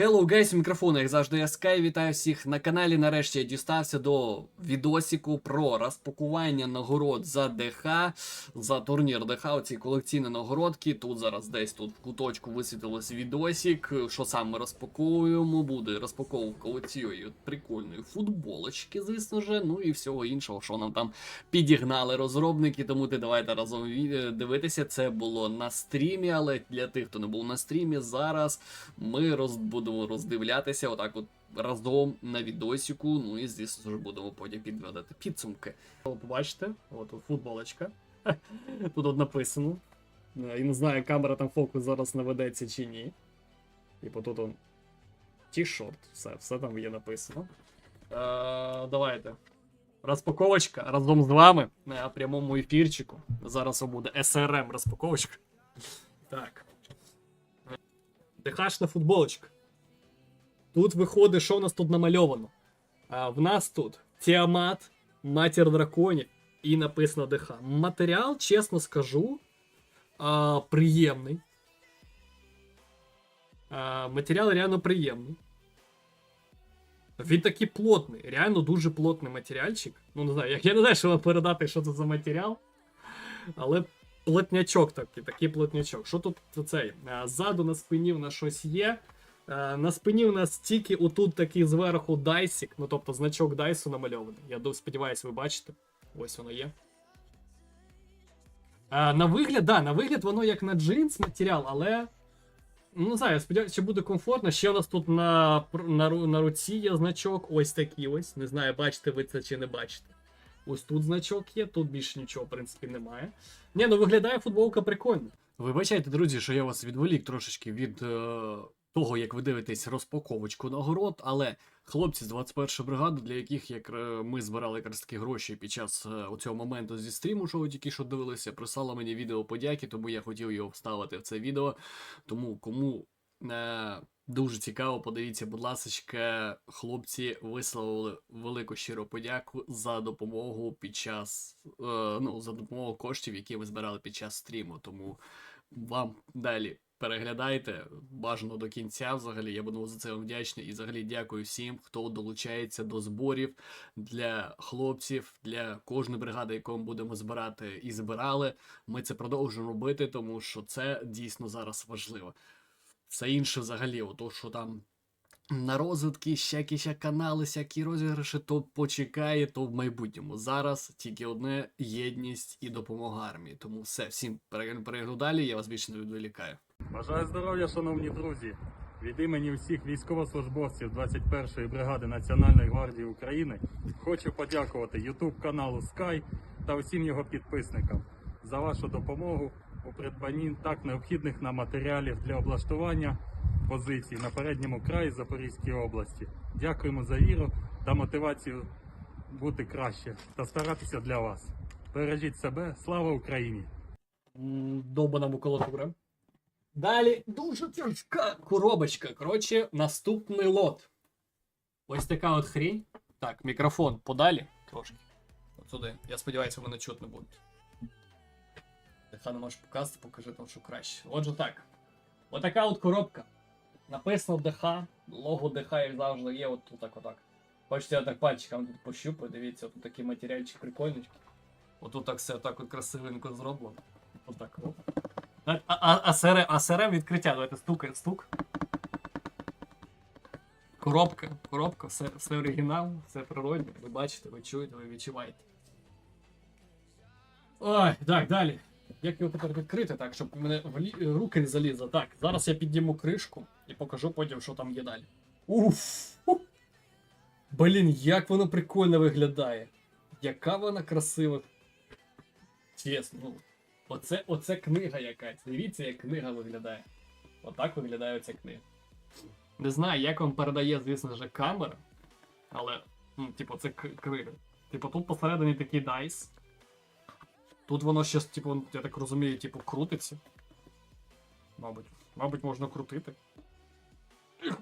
Hello guys, мікрофон, як завжди, я Скай, вітаю всіх на каналі. Нарешті я дістався до відосіку про розпакування нагород за ДХ, за турнір ДХ, оці колекційні нагородки. Тут зараз десь тут в куточку висвітилось відосік. Що саме розпаковуємо, буде розпаковка оцієї от прикольної футболочки, звісно ж, ну і всього іншого, що нам там підігнали розробники. Тому ти давайте разом дивитися. Це було на стрімі, але для тих, хто не був на стрімі, зараз ми роз, будемо роздивлятися отак от разом на відосіку. Ну і звісно ж будемо потім підводити підсумки. Побачите, от футболочка. Тут от написано. Е, І не знаю, камера там фокус зараз наведеться чи ні. Типу тут он ті-шорт, все, все там є написано. Е, давайте. Розпаковочка разом з вами на прямому ефірчику. Зараз буде SRM розпаковочка. Так. ДХшна футболочка. Тут виходить, що в нас тут намальовано. А, в нас тут Тіамат, Матір драконів і написано ДХ. Матеріал, чесно скажу, а, приємний. А, матеріал реально приємний. Він такий плотний, реально дуже плотний матеріальчик. Ну, не знаю, я, не знаю, що вам передати, що це за матеріал. Але плотнячок такий, такий плотнячок. Що тут цей? Ззаду на спині в нас щось є. Е, На спині у нас тільки отут такий зверху дайсик, ну тобто значок дайсу намальований. Я сподіваюся, ви бачите. Ось воно є. Е, На вигляд, да, на вигляд воно як на джинс матеріал, але. Ну, не знаю, я сподіваюся, чи буде комфортно. Ще у нас тут на, на, на руці є значок, ось такий ось. Не знаю, бачите ви це чи не бачите. Ось тут значок є, тут більше нічого, в принципі, немає. Ні, ну виглядає футболка прикольно. Вибачайте, друзі, що я вас відволік трошечки від е, того, як ви дивитесь розпаковочку нагород, але хлопці з 21 бригади, для яких як е, ми збирали якраз такі гроші під час е, цього моменту зі стріму, що ви тільки що дивилися, прислали мені відео подяки, тому я хотів його вставити в це відео. Тому кому е, дуже цікаво, подивіться, будь ласка, хлопці висловили велику щиру подяку за допомогу під час е, ну, за допомогу коштів, які ви збирали під час стріму. Тому вам далі переглядайте бажано до кінця. Взагалі, я буду за це вам вдячний. І взагалі дякую всім, хто долучається до зборів для хлопців, для кожної бригади, яку ми будемо збирати і збирали. Ми це продовжуємо робити, тому що це дійсно зараз важливо. Все інше взагалі, ото що там. На розвитки, ще канали, всякі розіграші, то почекає, то в майбутньому. Зараз тільки одне єдність і допомога армії. Тому все, всім перегляду далі, я вас більше не відволікаю. Бажаю здоров'я, шановні друзі! Від імені всіх військовослужбовців 21-ї бригади Національної гвардії України хочу подякувати YouTube каналу Sky та усім його підписникам за вашу допомогу у придбанні так необхідних нам матеріалів для облаштування позицій на передньому краї Запорізької області. Дякуємо за віру та мотивацію бути краще та старатися для вас. Бережіть себе, слава Україні! Довбана макулатура. Далі дуже тяжка коробочка. Коротше, наступний лот. Ось така от хрінь. Так, мікрофон подалі трошки. От. Я сподіваюся, вони чутно будуть. Нехай не можеш показати, покажи там, що краще. Отже так. Отака от коробка. Написано ДХ, лого ДХ, як завжди, є от тут так отак. Хочете, я так пальчиком тут пощупаю, дивіться, тут такий матеріальчик прикольний. Отут так все так от красивенько зроблено. Отак. Оп. А, а, а, СРМ, а СРМ відкриття, давайте стук, стук. Коробка, коробка, все, все оригінал, все природне. Ви бачите, ви чуєте, ви відчуваєте. Ой, так, далі. Як його тепер відкрити, так, щоб мене в лі- руки не залізли. Так, зараз я підніму кришку і покажу потім, що там є далі. Уф! Блін, як воно прикольно виглядає. Яка вона красива. Чесно, ну, Оце, оце книга якась. Дивіться, як книга виглядає. Отак виглядає оця книга. Не знаю, як вам передає, звісно ж, камера. Але, ну, типу, це книга. Типу, тут посередині такий дайс. Тут воно ще, типу, я так розумію, типу, крутиться. Мабуть. Мабуть, можна крутити. Ех,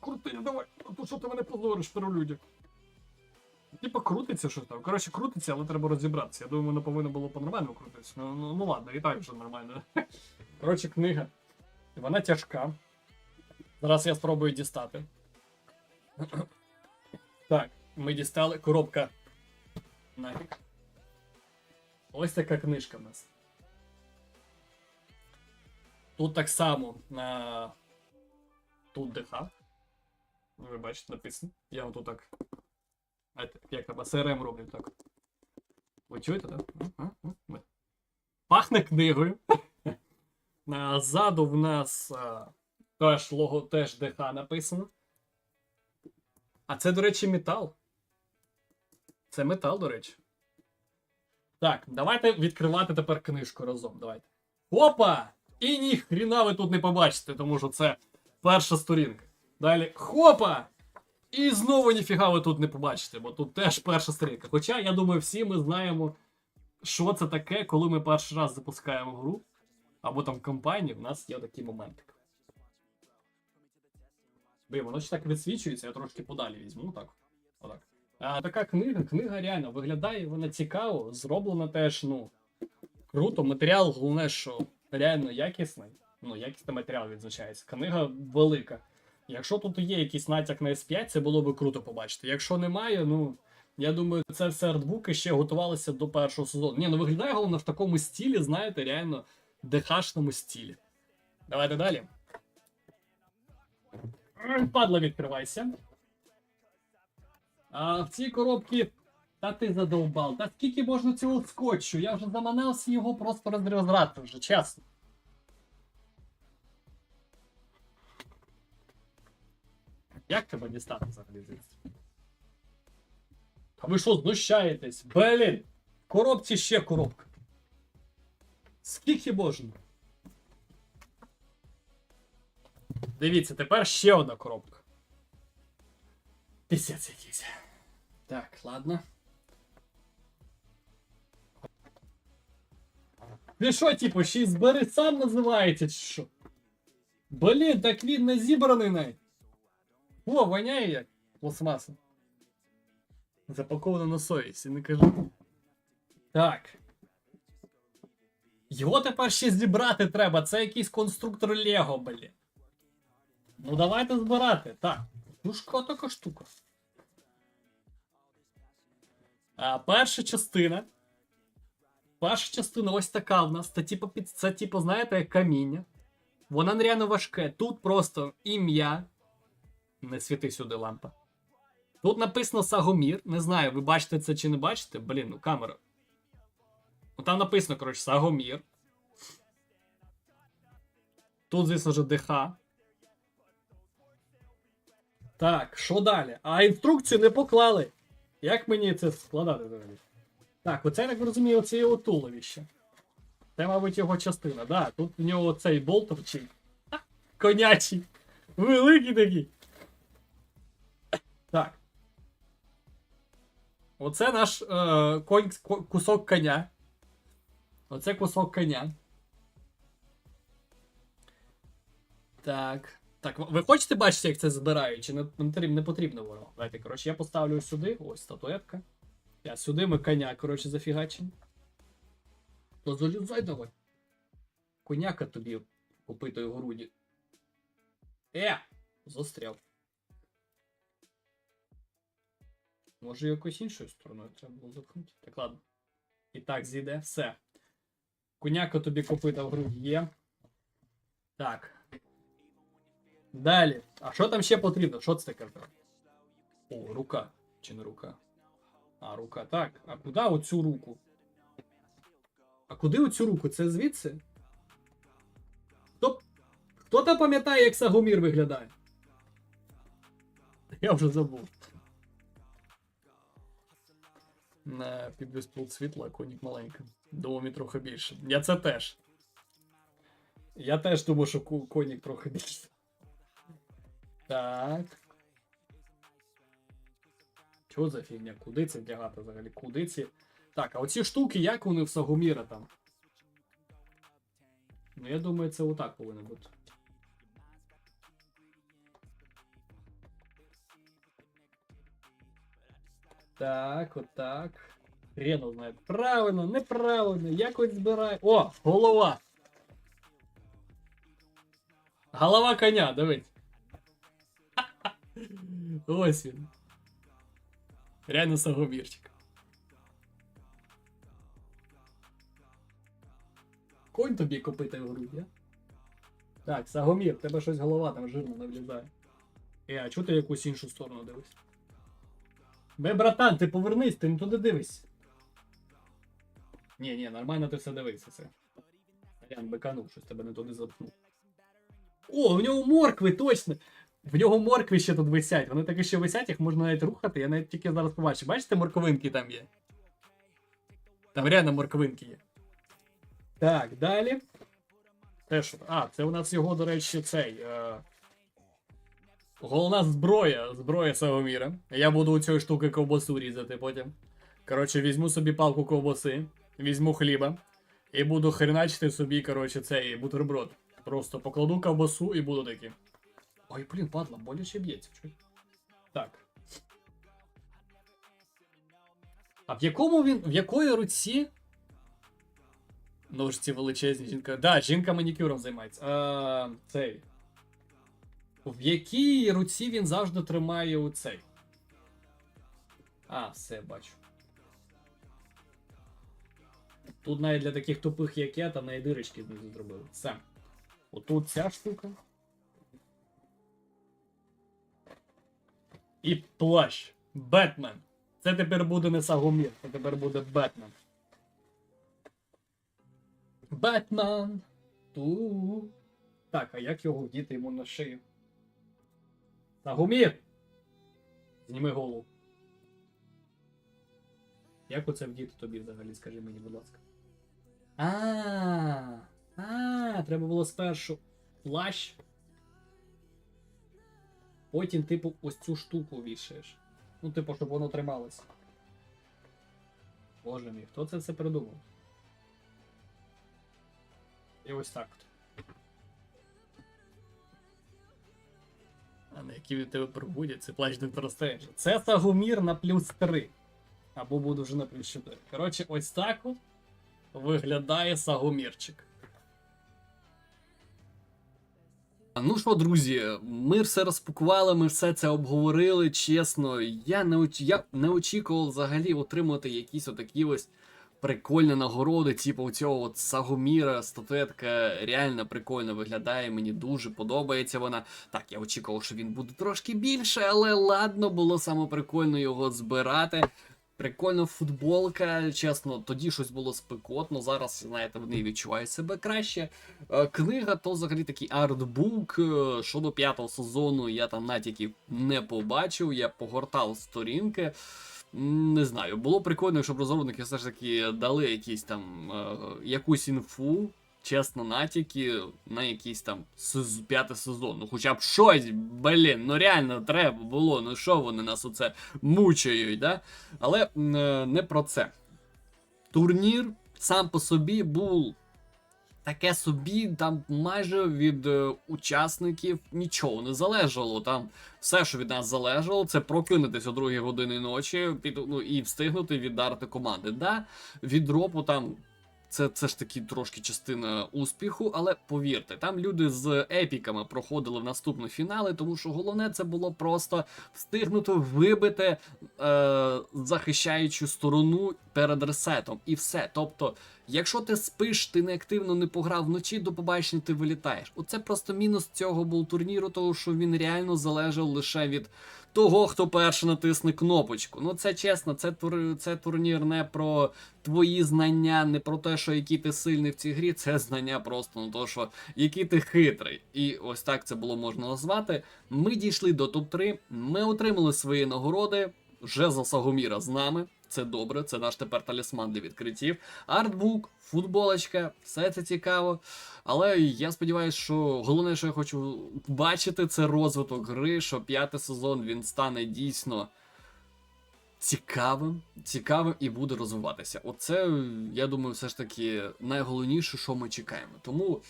крути, давай. А то що ти мене позориш людях? Типа крутиться що там. Коротше, крутиться, але треба розібратися. Я думаю, воно повинно було по-нормальному крутитися. Ну, ну, ну ладно, і так вже нормально. Коротше, книга. Вона тяжка. Зараз я спробую дістати. Так, ми дістали коробка. Нафіг. Ось така книжка в нас. Тут так само на. Тут ДХ. Ви бачите, написано. Я отут так. Як там СРМ роблю так. Ви чуєте, так? Пахне книгою. Ззаду в нас а, теж лого, теж ДХ написано. А це, до речі, метал. Це метал, до речі. Так, давайте відкривати тепер книжку разом. Давайте. Опа! І ніхріна ви тут не побачите, тому що це перша сторінка. Далі хопа! І знову ніфіга ви тут не побачите, бо тут теж перша сторінка. Хоча, я думаю, всі ми знаємо, що це таке, коли ми перший раз запускаємо гру, або там в компанії, в нас є такий моментик. Блін, воно ще так відсвічується, я трошки подалі візьму, так. Отак. А, така книга, книга реально виглядає, вона цікаво, зроблена теж, ну, круто. Матеріал, головне, що реально якісний. Ну, якісний матеріал відзначається. Книга велика. Якщо тут є якийсь натяк на S5, це було би круто побачити. Якщо немає, ну. Я думаю, це все артбуки ще готувалися до першого сезону. Ні, ну виглядає головно в такому стілі, знаєте, реально ДХшному стілі. Давайте далі. Падла, відкривайся. А в цій коробці. Та ти задовбав. Та скільки можна цього скотчу? Я вже заманався його просто розрізати вже, чесно. Як тебе дістати взагалі звідси? А ви що, знущаєтесь? Блін! В коробці ще коробка. Скільки можна? Дивіться, тепер ще одна коробка. Пісець якийсь. Так, ладно. Ви що, типу, ще й збери сам називається, чи що? Блін, так він не зібраний навіть. О, воняє як пластмаса. Запаковано на совість, не кажу. Так. Його тепер ще зібрати треба. Це якийсь конструктор Лего, блін. Ну давайте збирати. Так. Ну шка така штука. А, перша частина. Перша частина ось така в нас. Це типу, це, типу, знаєте, як каміння. Вона нереально важке. Тут просто ім'я. Не світи сюди лампа. Тут написано Сагомір. Не знаю, ви бачите це чи не бачите. Блін, ну камера. Ну там написано, коротше, Сагомір. Тут, звісно ж, ДХ. Так, що далі? А інструкцію не поклали. Як мені це складати взагалі? Так, оце, я так розумію, оце його туловище. Це, мабуть, його частина. Да, тут в нього цей болт торчить. Конячий. Великий такий. Так. Оце наш е, конь, кусок коня. Оце кусок коня. Так. Так, ви хочете бачити, як це збирають, чи не, не потрібно- воно? Давайте, коротше, я поставлю сюди, ось статуетка. Я сюди ми коня, коротше, зафігачимо. То залізай давай. Коняка тобі попитої груді. Е! Застряв. Може якось іншою стороною треба було запхнути. Так, ладно. І так, зійде. Все. Коняка тобі копита в груді є. Так. Далі. А що там ще потрібно? Що це таке? О, рука. Чи не рука? А, рука. Так. А куди оцю руку? А куди оцю руку? Це звідси? Хто там пам'ятає, як Сагомір виглядає? Я вже забув. На підвіспул світла, конік маленький. Мені трохи більше. Я це теж. Я теж думаю, що конік трохи більше. Так. Що за фігня? Куди це вдягати взагалі? Куди ці. Так, а оці штуки, як вони в Сагоміра там? Ну, я думаю, це отак повинно бути. Так, отак. Хрен знає. Правильно, неправильно, якось збирає. О, голова! Голова коня, дивись. ось він. Реально Сагомірчик. Конь тобі копити в грудь, а? Так, Сагомір, тебе щось голова там жирно не влізає. Е, а чого ти якусь іншу сторону дивись? Бе, братан, ти повернись, ти не туди дивись. Ні, ні, нормально ти все дивишся це. Аріан беканув, щось тебе не туди запхнув. О, в нього моркви, точно! В нього моркви ще тут висять. Вони таки ще висять, їх можна навіть рухати, я навіть тільки зараз побачив. Бачите, морковинки там є? Там реально морковинки є. Так, далі. Те, що... А, це у нас його, до речі, цей. Е... Головна зброя, зброя Сагоміра. Я буду у цієї штуки ковбасу різати потім. Коротше, візьму собі палку ковбаси, візьму хліба і буду хреначити собі, коротше, цей бутерброд. Просто покладу ковбасу і буду такий. Ой, блін, падла, боляче б'ється. Так. А в якому він. В якої руці. Ножці величезні жінка. Да, жінка манікюром займається. А, цей. В якій руці він завжди тримає у цей. А, все, бачу. Тут навіть для таких тупих, як я, там навіть дирочки знизу зробили. Все. Отут ця штука. І плащ. Бетмен. Це тепер буде не Сагомір, це тепер буде Бетмен. Бетмен. Ту. Так, а як його вдіти йому на шию? Сагомір! Зніми голову. Як оце вдіти тобі взагалі, скажи мені, будь ласка. А, а, треба було спершу плащ. Потім, типу, ось цю штуку вішаєш. Ну, типу, щоб воно трималося. Боже мій, хто це все придумав? І ось так. А на які від тебе пробудять, це плащ доктора Стренджа. Це Сагумір на плюс 3. Або буду вже на плюс 4. Коротше, ось так от виглядає Сагумірчик. Ну що, друзі, ми все розпакували, ми все це обговорили. Чесно, я не я не очікував взагалі отримати якісь отакі ось прикольні нагороди, типу цього от Сагоміра, статуетка реально прикольно виглядає. Мені дуже подобається вона. Так, я очікував, що він буде трошки більше, але ладно, було саме прикольно його збирати. Прикольна футболка, чесно, тоді щось було спекотно. Зараз, знаєте, вони відчувають себе краще. Е, Книга то взагалі такий артбук. е, Щодо п'ятого сезону я там натяків не побачив. Я погортав сторінки. Не знаю, було прикольно, щоб розробники все ж таки дали якісь там е, якусь інфу. Чесно, натяки на якийсь там п'ятий сезон. Ну хоча б щось, блін, ну реально треба було. Ну що вони нас оце мучають, да? Але е, не про це. Турнір сам по собі був таке собі, там майже від е, учасників нічого не залежало. Там все, що від нас залежало, це прокинутися о 2 години ночі під, ну, і встигнути віддарити команди. Да, від дропу там. Це, це ж таки трошки частина успіху, але повірте, там люди з епіками проходили в наступні фінали, тому що головне це було просто встигнути вибити е, захищаючу сторону перед ресетом. І все. Тобто, якщо ти спиш, ти неактивно не пограв вночі, до побачення ти вилітаєш. Оце просто мінус цього був турніру, тому що він реально залежав лише від того, хто перший натисне кнопочку. Ну це чесно, це тур, це турнір не про твої знання, не про те, що який ти сильний в цій грі, це знання просто на те, що який ти хитрий. І ось так це було можна назвати. Ми дійшли до топ-3, ми отримали свої нагороди. Вже за Сагоміра з нами. Це добре, це наш тепер талісман для відкриттів. Артбук, футболочка, все це цікаво. Але я сподіваюся, що головне, що я хочу бачити, це розвиток гри, що п'ятий сезон він стане дійсно цікавим, цікавим і буде розвиватися. Оце, я думаю, все ж таки найголовніше, що ми чекаємо. Тому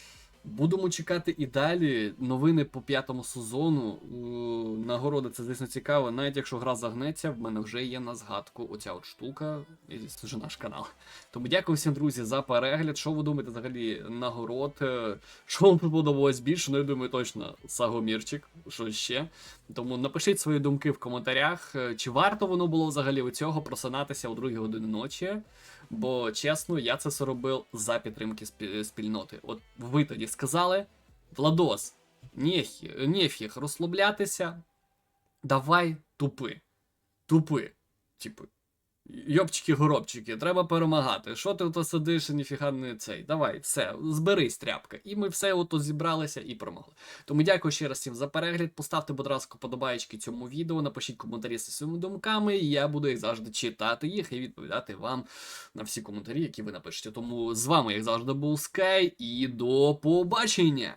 Будемо чекати і далі новини по п'ятому сезону. Е, Нагороди це звісно цікаво. Навіть якщо гра загнеться, в мене вже є на згадку оця от штука, і це вже наш канал. Тому дякую всім, друзі, за перегляд. Що ви думаєте взагалі нагород? Е, Що вам сподобалось більше? Ну, я думаю, точно Сагомірчик, що ще. Тому напишіть свої думки в коментарях, е, чи варто воно було взагалі у цього просинатися о 2 години ночі. Бо чесно, я це все робив за підтримки спільноти. От ви тоді сказали, Владос, нефіг, розслаблятися. Давай тупи. Тупи. Типу. Йопчики-горобчики, треба перемагати. Що ти ото сидиш і ніфіга не цей? Давай, все, зберись, тряпка. І ми все ото зібралися і перемогли. Тому дякую ще раз всім за перегляд. Поставте, будь ласка, подобаєчки цьому відео, напишіть коментарі зі своїми думками, і я буду як завжди читати їх і відповідати вам на всі коментарі, які ви напишете. Тому з вами, як завжди, був Скай, і до побачення!